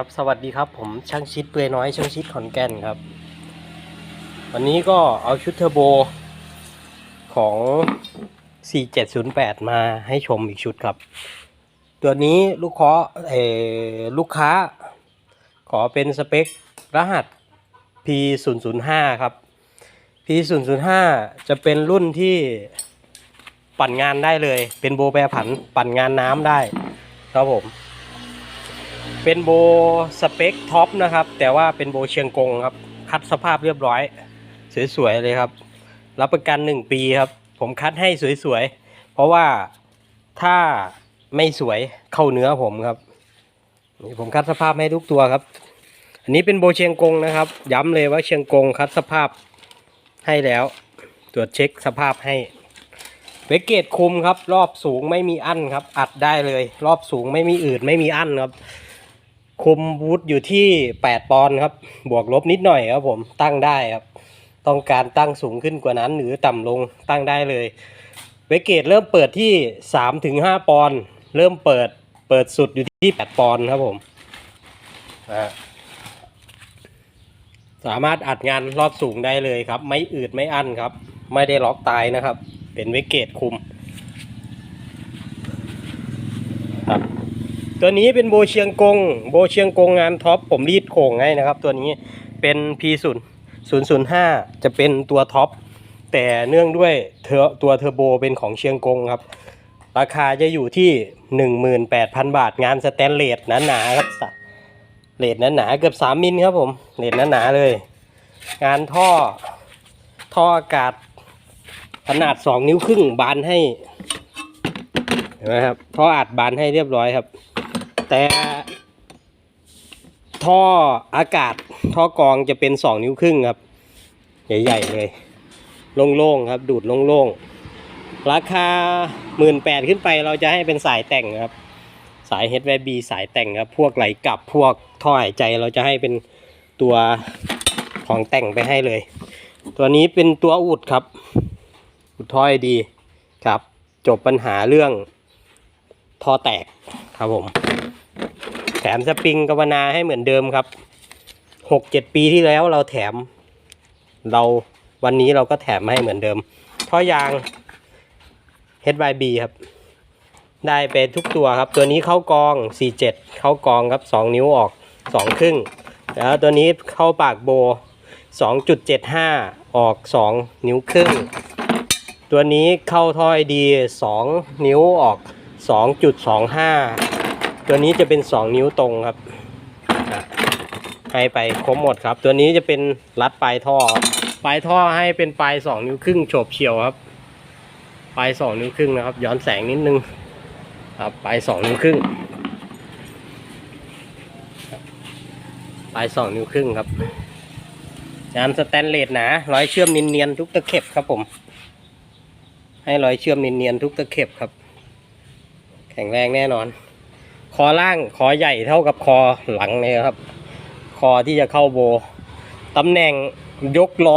ครับสวัสดีครับผมช่างชิดเปลือยน้อยช่างชิดขอนแก่นครับ วันนี้ก็เอาชุดเทอร์โบของ 4708 มาให้ชมอีกชุดครับ ตัวนี้ลูกค้าเออลูกค้า ขอเป็นสเปครหัส P005 ครับ P005 จะเป็นรุ่นที่ปั่นงานได้เลย เป็นโบแปรผันปั่นงานน้ำได้ครับผม เป็นโบสเปคท็อปนะครับ แต่ว่าเป็นโบเชียงกงครับ คัดสภาพเรียบร้อย สวยๆเลยครับ รับประกัน 1 ปีครับ ผมคัดให้สวยๆ เพราะว่าถ้าไม่สวยเข้าเนื้อผมครับนี่ผมคัดสภาพให้ทุกตัวครับ อันนี้เป็นโบเชียงกงนะครับ ย้ำเลยว่าเชียงกงคัดสภาพให้แล้ว ตรวจเช็คสภาพให้เวกเกตคุมครับ รอบสูงไม่มีอั้นครับ อัดได้เลย รอบสูงไม่มีอืดไม่มีอั้นครับ คุมบูทอยู่ที่ 8 ปอนด์ครับ บวกลบนิดหน่อยครับผมตั้งได้ครับ ต้องการตั้งสูงขึ้นกว่านั้นหรือต่ำลงตั้งได้เลยเวกเกตเริ่มเปิดที่ 3-5ถึง5ปอนด์เริ่มเปิดเปิดสุดอยู่ที่ 8 ปอนด์ครับผมสามารถอัดงานรอบสูงได้เลยครับ ไม่อืดไม่อั้นครับ ไม่ได้ล็อกตายนะครับ เป็นเวกเกตคุมครับ ตัวนี้เป็นโบเชียงกง โบเชียงกงงานท็อปผมรีดโข่งให้นะครับ ตัวนี้เป็น P 0 0 0 5จะเป็นตัวท็อปแต่เนื่องด้วยเทอตัวเทอร์โบเป็นของเชียงกงครับ ราคาจะอยู่ที่ 18,000 บาทงานสแตนเลสหนาๆครับเลสหนาๆเกือบ 3 มิลครับผมเลสหนาๆเลย งานท่อท่ออากาศขนาด 2 นิ้วครึ่งบานให้เห็นไหมครับท่ออัดบานให้เรียบร้อยครับ แต่ท่ออากาศท่อกรองจะเป็น2นิ้วครึ่งครับ ใหญ่ๆเลย โล่งๆครับ ดูดโล่งๆ ราคา18,000ขึ้นไปเราจะให้เป็นสายแต่งครับ สาย HVB สายแต่งครับ พวกไหลกลับพวกท่อหายใจเราจะให้เป็นตัวของแต่งไปให้เลย ตัวนี้เป็นตัวอุดครับ อุดท่อยดีครับ จบปัญหาเรื่อง ท่อแตกครับผม แถมสปริงกาวนาให้เหมือนเดิมครับหกเจ็ดปีที่แล้วเราแถม เราวันนี้เราก็แถมให้เหมือนเดิมท่อยาง HYB ครับ ได้ไปทุกตัวครับ ตัวนี้เข้ากอง 47 เข้ากองครับ 2 นิ้วออก 2 ครึ่ง แล้วตัวนี้เข้าปากโบ 2.75 ออก 2 นิ้วครึ่ง ตัวนี้เข้าถ้อยดี 2 นิ้วออก 2.25 ตัวนี้จะเป็น 2 นิ้วตรงครับ ให้ไปครบหมดครับ ตัวนี้จะเป็นรัดปลายท่อ ปลายท่อให้เป็นปลาย 2 นิ้วครึ่งโฉบเฉียวครับ ปลาย 2 นิ้วครึ่งนะครับ ย้อนแสงนิดนึงครับปลาย 2 นิ้วครึ่ง ปลาย 2 นิ้วครึ่งครับงานสแตนเลสหนาร้อยเชื่อมเนียนๆทุกตะเข็บครับผม ให้ร้อยเชื่อมเนียนๆทุกตะเข็บครับ ข็งแรงแน่นอน คอล่างคอใหญ่เท่ากับคอหลังเลยครับ คอที่จะเข้าโบตำแหน่งยกร้อย